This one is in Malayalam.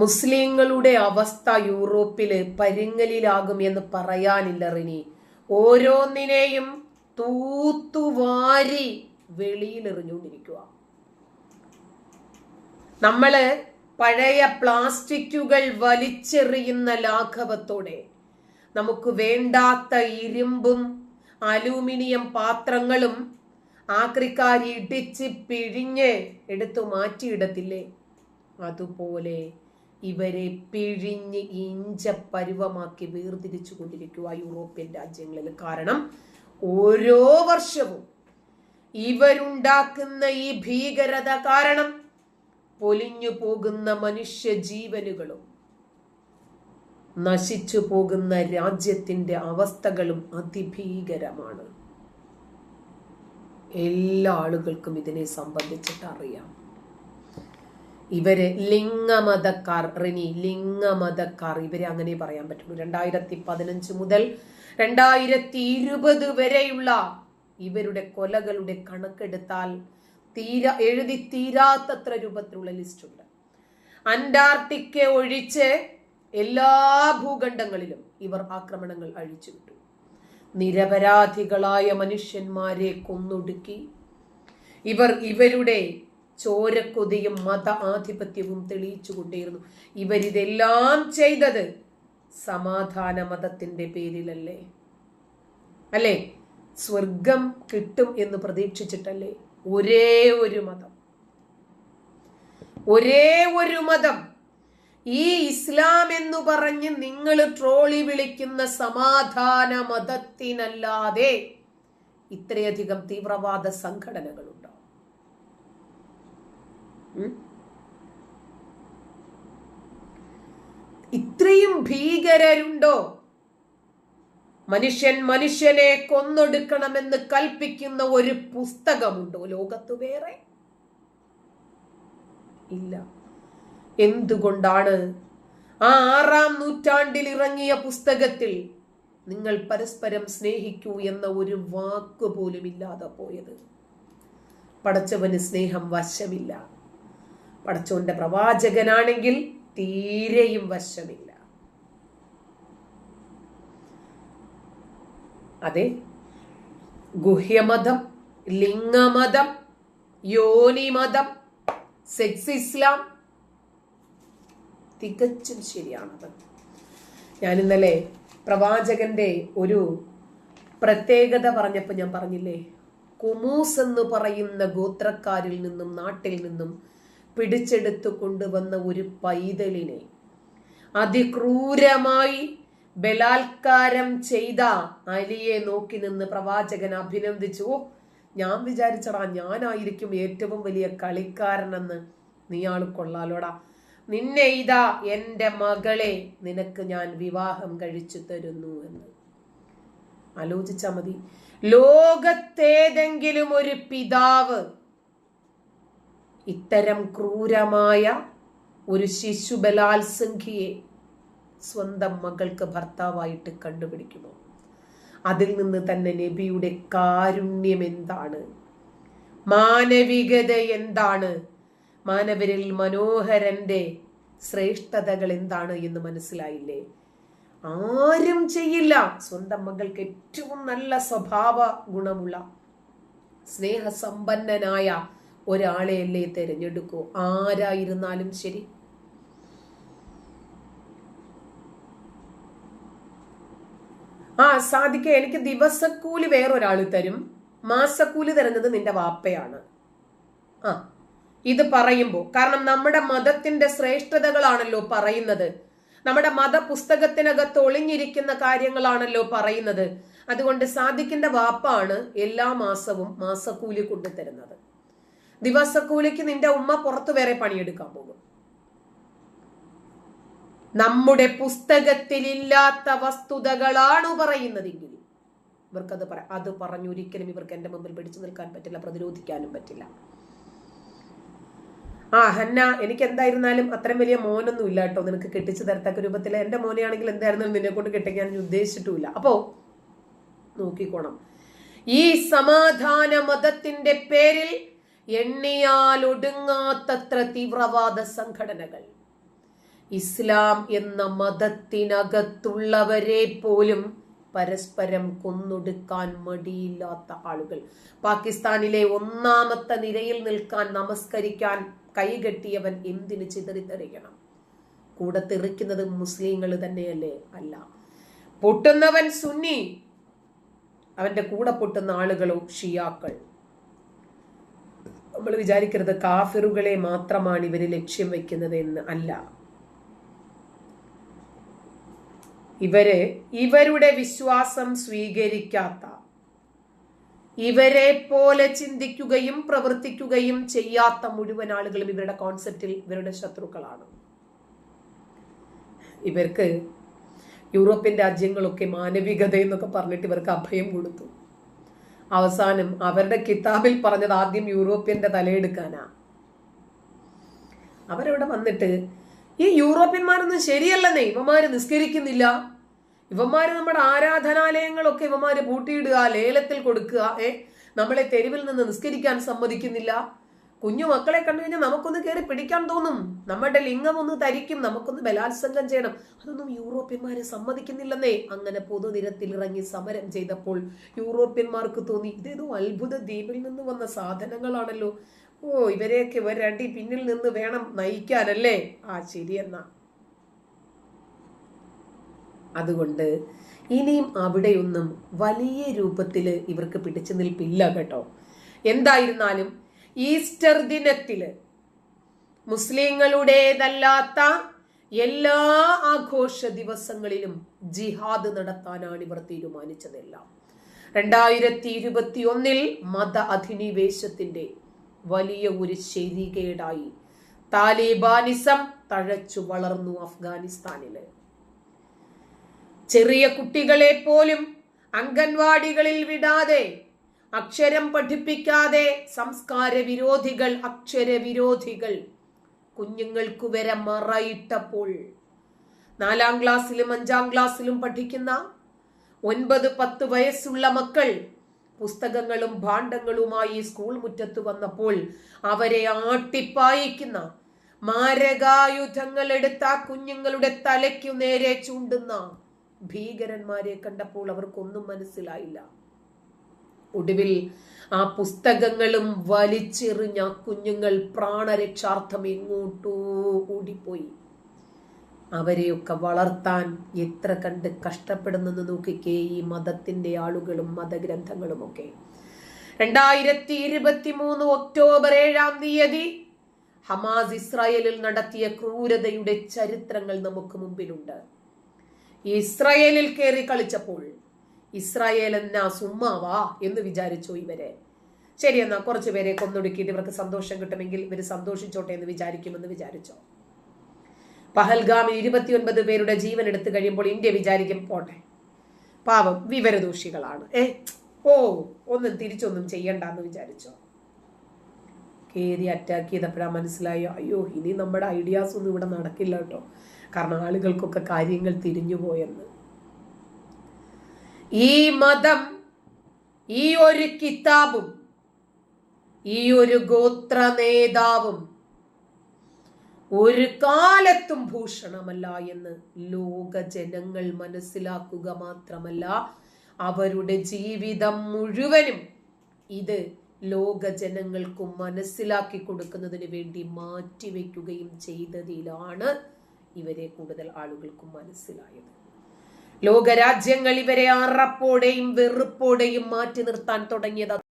മുസ്ലിങ്ങളുടെ അവസ്ഥ യൂറോപ്പിൽ പരിങ്ങലിലാകും എന്ന് പറയാനില്ല റിനി. ഓരോന്നിനെയും തൂത്തുവാരി വെളിയിലെറിഞ്ഞുകൊണ്ടിരിക്കുക നമ്മൾ പഴയ പ്ലാസ്റ്റിക്കുകൾ വലിച്ചെറിയുന്ന ലാഘവത്തോടെ നമുക്ക് വേണ്ടാത്ത ഇരുമ്പും അലൂമിനിയം പാത്രങ്ങളും ആക്രിക്കാർ ഇടിച്ച് പിഴിഞ്ഞ് എടുത്തു മാറ്റിയിടത്തില്ലേ? അതുപോലെ ഇവരെ പിഴിഞ്ഞ് ഇഞ്ച പരുവമാക്കി വേർതിരിച്ചു കൊണ്ടിരിക്കുക യൂറോപ്യൻ രാജ്യങ്ങളിൽ. കാരണം ഓരോ വർഷവും ഇവരുണ്ടാക്കുന്ന ഈ ഭീകരത കാരണം പൊലിഞ്ഞു പോകുന്ന മനുഷ്യ ജീവനുകളും നശിച്ചു പോകുന്ന രാജ്യത്തിന്റെ അവസ്ഥകളും അതിഭീകരമാണ്. എല്ലാ ആളുകൾക്കും ഇതിനെ സംബന്ധിച്ചിട്ട് അറിയാം. ഇവർ ലിംഗമതക്കാർ റിനി ലിംഗമതക്കാർ. ഇവരെ അങ്ങനെ പറയാൻ പറ്റും രണ്ടായിരത്തി പതിനഞ്ച് മുതൽ രണ്ടായിരത്തി ഇരുപത് വരെയുള്ള ഇവരുടെ കൊലകളുടെ കണക്കെടുത്താൽ തീര എഴുതി തീരാത്തത്ര രൂപത്തിലുള്ള ലിസ്റ്റ് ഉണ്ട് അന്റാർട്ടിക്ക ഒഴിച്ച് എല്ലാ ഭൂഖണ്ഡങ്ങളിലും ഇവർ ആക്രമണങ്ങൾ അഴിച്ചു വിട്ടു. നിരപരാധികളായ മനുഷ്യന്മാരെ കൊന്നൊടുക്കി. ഇവർ ഇവരുടെ ചോരക്കൊതിയും മത ആധിപത്യവും തെളിയിച്ചുകൊണ്ടേയിരുന്നു. ഇവരിതെല്ലാം ചെയ്തത് സമാധാന മതത്തിന്റെ പേരിലല്ലേ? അല്ലേ? സ്വർഗം കിട്ടും എന്ന് പ്രതീക്ഷിച്ചിട്ടല്ലേ? ഒരേ ഒരു മതം. ഒരേ ഒരു മതം. ഈ ഇസ്ലാം എന്ന് പറഞ്ഞ് നിങ്ങൾ ട്രോളി വിളിക്കുന്ന സമാധാന മതത്തിനല്ലാതെ ഇത്രയധികം തീവ്രവാദ സംഘടനകളുണ്ടാവും ഉം? ഇത്രയും ഭീകരരുണ്ടോ? മനുഷ്യൻ മനുഷ്യനെ കൊന്നൊടുക്കണമെന്ന് കൽപ്പിക്കുന്ന ഒരു പുസ്തകമുണ്ടോ ലോകത്ത് വേറെ? ഇല്ല. എന്തുകൊണ്ടാണ് ആ ആറാം നൂറ്റാണ്ടിൽ ഇറങ്ങിയ പുസ്തകത്തിൽ നിങ്ങൾ പരസ്പരം സ്നേഹിക്കൂ എന്ന ഒരു വാക്ക് പോലും ഇല്ലാതെ പോയത്? പടച്ചവന് സ്നേഹം വശമില്ല. പടച്ചവന്റെ പ്രവാചകനാണെങ്കിൽ തീരെയും വശമില്ല. അതെ ഗുഹ്യമതം ലിംഗമതം യോനിമതം സെക്സ് ഇസ്ലാം തികച്ചും ശരിയാണത് ഞാൻ ഇന്നലെ പ്രവാചകന്റെ ഒരു പ്രത്യേകത പറഞ്ഞപ്പോൾ ഞാൻ പറഞ്ഞില്ലേ കുമൂസ് എന്ന് പറയുന്ന ഗോത്രക്കാരിൽ നിന്നും നാട്ടിൽ നിന്നും പിടിച്ചെടുത്തു കൊണ്ടുവന്ന ഒരു പൈതലിനെ അതിക്രൂരമായി ബലാത്കാരം ചെയ്ത അലിയെ നോക്കി നിന്ന് പ്രവാചകൻ അഭിനന്ദിച്ചു. ഞാൻ വിചാരിച്ചടാ ഞാനായിരിക്കും ഏറ്റവും വലിയ കളിക്കാരനെന്ന്. ആൾ കൊള്ളാലോടാ. നിന്നെ ഇതാ എന്റെ മകളെ നിനക്ക് ഞാൻ വിവാഹം കഴിച്ചു തരുന്നു എന്ന്. ആലോചിച്ചാ മതി. ലോകത്തേതെങ്കിലും ഒരു പിതാവ് ഇത്തരം ക്രൂരമായ ഒരു ശിശു ബലാത്സംഖ്യയെ സ്വന്തം മകൾക്ക് ഭർത്താവായിട്ട് കണ്ടുപിടിക്കുമോ? അതിൽ നിന്ന് തന്നെ നബിയുടെ കാരുണ്യം എന്താണ്? മാനവികത എന്താണ്? മാനവരിൽ മനോഹരന്റെ ശ്രേഷ്ഠതകൾ എന്താണ് എന്ന് മനസ്സിലായില്ലേ? ആരും ചെയ്യില്ല. സ്വന്തം മകൾക്ക് ഏറ്റവും നല്ല സ്വഭാവ ഗുണമുള്ള സ്നേഹസമ്പന്നനായ ഒരാളെയല്ലേ തിരഞ്ഞെടുക്കൂ? ആരായിരുന്നാലും ശരി. ആ സാധിക്ക എനിക്ക് ദിവസക്കൂലി വേറൊരാൾ തരും. മാസക്കൂലി തരുന്നത് നിന്റെ വാപ്പയാണ്. ആ ഇത് പറയുമ്പോൾ കാരണം നമ്മുടെ മതത്തിന്റെ ശ്രേഷ്ഠതകളാണല്ലോ പറയുന്നത്. നമ്മുടെ മതപുസ്തകത്തിനകത്ത് ഒളിഞ്ഞിരിക്കുന്ന കാര്യങ്ങളാണല്ലോ പറയുന്നത്. അതുകൊണ്ട് സാദിക്കിന്റെ വാപ്പാണ് എല്ലാ മാസവും മാസക്കൂലി കൊണ്ടുതരുന്നത്. ദിവസക്കൂലിക്ക് നിന്റെ ഉമ്മ പുറത്തു വേറെ പണിയെടുക്കാൻ പോകും. നമ്മുടെ പുസ്തകത്തിലില്ലാത്ത വസ്തുതകളാണ് പറയുന്നതെങ്കിൽ ഇവർക്കത് പറ അത് പറഞ്ഞൊരിക്കലും ഇവർക്ക് എന്റെ മുമ്പിൽ പിടിച്ചു നിൽക്കാൻ പറ്റില്ല പ്രതിരോധിക്കാനും പറ്റില്ല. ആ ഹന്ന എനിക്ക് എന്തായിരുന്നാലും അത്രയും വലിയ മോനൊന്നും ഇല്ല കേട്ടോ. നിനക്ക് കെട്ടിച്ചു തരത്തക്ക രൂപത്തിൽ എന്റെ മോനെയാണെങ്കിൽ എന്തായിരുന്നാലും നിന്നെ കൊണ്ട് കെട്ടിക്കാൻ ഉദ്ദേശിച്ചിട്ടുമില്ല. അപ്പോ നോക്കിക്കോണം. ഈ സമാധാന മതത്തിന്റെ പേരിൽ എണ്ണിയാൽ ഒടുങ്ങാത്തത്ര തീവ്രവാദ സംഘടനകൾ. ഇസ്ലാം എന്ന മതത്തിനകത്തുള്ളവരെ പോലും പരസ്പരം കൊന്നൊടുക്കാൻ മടിയില്ലാത്ത ആളുകൾ. പാകിസ്ഥാനിലെ ഒന്നാമത്തെ നിരയിൽ നിൽക്കാൻ നമസ്കരിക്കാൻ കൈകെട്ടിയവൻ എന്തിനു ചിതറിത്തെറിയണം? കൂടെ തെറിക്കുന്നത് മുസ്ലിങ്ങൾ തന്നെയല്ലേ? അല്ല. പൊട്ടുന്നവൻ സുന്നി. അവന്റെ കൂടെ പൊട്ടുന്ന ആളുകളോ ഷിയാക്കൾ. നമ്മൾ വിചാരിക്കരുത് കാഫിറുകളെ മാത്രമാണ് ഇവർ ലക്ഷ്യം വെക്കുന്നത് എന്ന് അല്ല. ഇവരെ ഇവരുടെ വിശ്വാസം സ്വീകരിക്കാത്ത ഇവരെ പോലെ ചിന്തിക്കുകയും പ്രവർത്തിക്കുകയും ചെയ്യാത്ത മുഴുവൻ ആളുകളും ഇവരുടെ കോൺസെപ്റ്റിൽ ഇവരുടെ ശത്രുക്കളാണ്. ഇവർക്ക് യൂറോപ്യൻ രാജ്യങ്ങളൊക്കെ മാനവികത എന്നൊക്കെ പറഞ്ഞിട്ട് ഇവർക്ക് അഭയം കൊടുത്തു. അവസാനം അവരുടെ കിതാബിൽ പറഞ്ഞത് ആദ്യം യൂറോപ്യന്റെ തലയെടുക്കാനാ. അവരവിടെ വന്നിട്ട് ഈ യൂറോപ്യന്മാരൊന്നും ശരിയല്ലെന്നേ ഇവന്മാര് നിസ്കരിക്കുന്നില്ല. ഇവന്മാര് നമ്മുടെ ആരാധനാലയങ്ങളൊക്കെ ഇവന്മാര് പൂട്ടിയിടുക ലേലത്തിൽ കൊടുക്കുക ഏ? നമ്മളെ തെരുവിൽ നിന്ന് നിസ്കരിക്കാൻ സമ്മതിക്കുന്നില്ല. കുഞ്ഞു മക്കളെ കണ്ടു കഴിഞ്ഞാൽ നമുക്കൊന്ന് കയറി പിടിക്കാൻ തോന്നും. നമ്മുടെ ലിംഗം ഒന്ന് തരിക്കും നമുക്കൊന്ന് ബലാത്സംഗം ചെയ്യണം. അതൊന്നും യൂറോപ്യന്മാരെ സമ്മതിക്കുന്നില്ലെന്നേ. അങ്ങനെ പൊതുനിരത്തിൽ ഇറങ്ങി സമരം ചെയ്തപ്പോൾ യൂറോപ്യന്മാർക്ക് തോന്നി ഇതേതോ അത്ഭുത ദ്വീപിൽ നിന്ന് വന്ന സാധനങ്ങളാണല്ലോ. ഓ ഇവരെയൊക്കെ ഇവരടി പിന്നിൽ നിന്ന് വേണം നയിക്കാനല്ലേ? ആ ശരിയെന്നാ അതുകൊണ്ട് ഇനിയും അവിടെയൊന്നും വലിയ രൂപത്തിൽ ഇവർക്ക് പിടിച്ചു നിൽപ്പില്ല കേട്ടോ. എന്തായിരുന്നാലും ഈസ്റ്റർ ദിനത്തിൽ മുസ്ലിങ്ങളുടേതല്ലാത്ത എല്ലാ ആഘോഷ ദിവസങ്ങളിലും ജിഹാദ് നടത്താനാണ് ഇവർ തീരുമാനിച്ചതെല്ലാം. രണ്ടായിരത്തി ഇരുപത്തി ഒന്നിൽ മത അധിനിവേശത്തിന്റെ വലിയ ഒരു ശരികേടായി താലിബാനിസം തഴച്ചു വളർന്നു അഫ്ഗാനിസ്ഥാനിൽ. ചെറിയ കുട്ടികളെ പോലും അംഗൻവാടികളിൽ വിടാതെ അക്ഷരം പഠിപ്പിക്കാതെ സംസ്കാര വിരോധികൾ അക്ഷര വിരോധികൾ കുഞ്ഞുങ്ങൾക്ക് വരെ മറയിട്ടപ്പോൾ. നാലാം ക്ലാസ്സിലും അഞ്ചാം ക്ലാസ്സിലും പഠിക്കുന്ന ഒൻപത് പത്ത് വയസ്സുള്ള മക്കൾ പുസ്തകങ്ങളും ഭാണ്ഡങ്ങളുമായി സ്കൂൾ മുറ്റത്ത് വന്നപ്പോൾ അവരെ ആട്ടിപ്പായിക്കുന്ന മാരകായുധങ്ങൾ എടുത്ത കുഞ്ഞുങ്ങളുടെ തലയ്ക്കു നേരെ ചൂണ്ടുന്ന ഭീകരന്മാരെ കണ്ടപ്പോൾ അവർക്കൊന്നും മനസ്സിലായില്ല. ഒടുവിൽ ആ പുസ്തകങ്ങളും വലിച്ചെറിഞ്ഞ കുഞ്ഞുങ്ങൾ പ്രാണരക്ഷാർത്ഥം എങ്ങോട്ടോ ഓടിപ്പോയി. അവരെയൊക്കെ വളർത്താൻ എത്ര കണ്ട് കഷ്ടപ്പെടുന്നെന്ന് നോക്കിക്കേ ഈ മതത്തിന്റെ ആളുകളും മതഗ്രന്ഥങ്ങളും ഒക്കെ രണ്ടായിരത്തി ഇരുപത്തി മൂന്ന് ഒക്ടോബർ ഏഴാം തീയതി ഹമാസ് ഇസ്രായേലിൽ നടത്തിയ ക്രൂരതയുടെ ചരിത്രങ്ങൾ നമുക്ക് മുമ്പിലുണ്ട്. ഇസ്രായേലിൽ കയറി കളിച്ചപ്പോൾ ഇസ്രായേൽ എന്നാ സുമ്മാവാ എന്ന് വിചാരിച്ചു ഇവരെ. ശരി എന്നാ കുറച്ച് പേരെ കൊന്നൊടുക്കിയിട്ട് ഇവർക്ക് സന്തോഷം കിട്ടുമെങ്കിൽ ഇവർ സന്തോഷിച്ചോട്ടെ എന്ന് വിചാരിക്കുമെന്ന് വിചാരിച്ചോ. പഹൽഗാമിൽ ഇരുപത്തിയൊൻപത് പേരുടെ ജീവൻ എടുത്തു കഴിയുമ്പോൾ ഇന്ത്യ വിചാരിക്കും പോട്ടെ. പാവം വിവരദോഷികളാണ്. ഏ ഓ ഒന്നും തിരിച്ചൊന്നും ചെയ്യണ്ടെന്ന് വിചാരിച്ചോ. കയറി അറ്റാക്ക് ചെയ്തപ്പോഴാ മനസ്സിലായോ? അയ്യോ ഇനി നമ്മുടെ ഐഡിയാസ് ഒന്നും ഇവിടെ നടക്കില്ല കേട്ടോ. കാരണം ആളുകൾക്കൊക്കെ കാര്യങ്ങൾ തിരിഞ്ഞു പോയെന്ന് ഈ മതം ഈ ഒരു കിതാബും ഈ ഒരു ഗോത്ര നേതാവും ഒരു കാലത്തും ഭൂഷണമല്ല എന്ന് ലോക ജനങ്ങൾ മനസ്സിലാക്കുക മാത്രമല്ല അവരുടെ ജീവിതം മുഴുവനും ഇത് ലോക ജനങ്ങൾക്കും മനസ്സിലാക്കി കൊടുക്കുന്നതിന് വേണ്ടി മാറ്റിവെക്കുകയും ചെയ്തതിലാണ് ഇവരെ കൂടുതൽ ആളുകൾക്കും മനസ്സിലായത്. ലോകരാജ്യങ്ങൾ ഇവരെ അറപ്പോടെയും വെറുപ്പോടെയും മാറ്റി നിർത്താൻ തുടങ്ങിയത്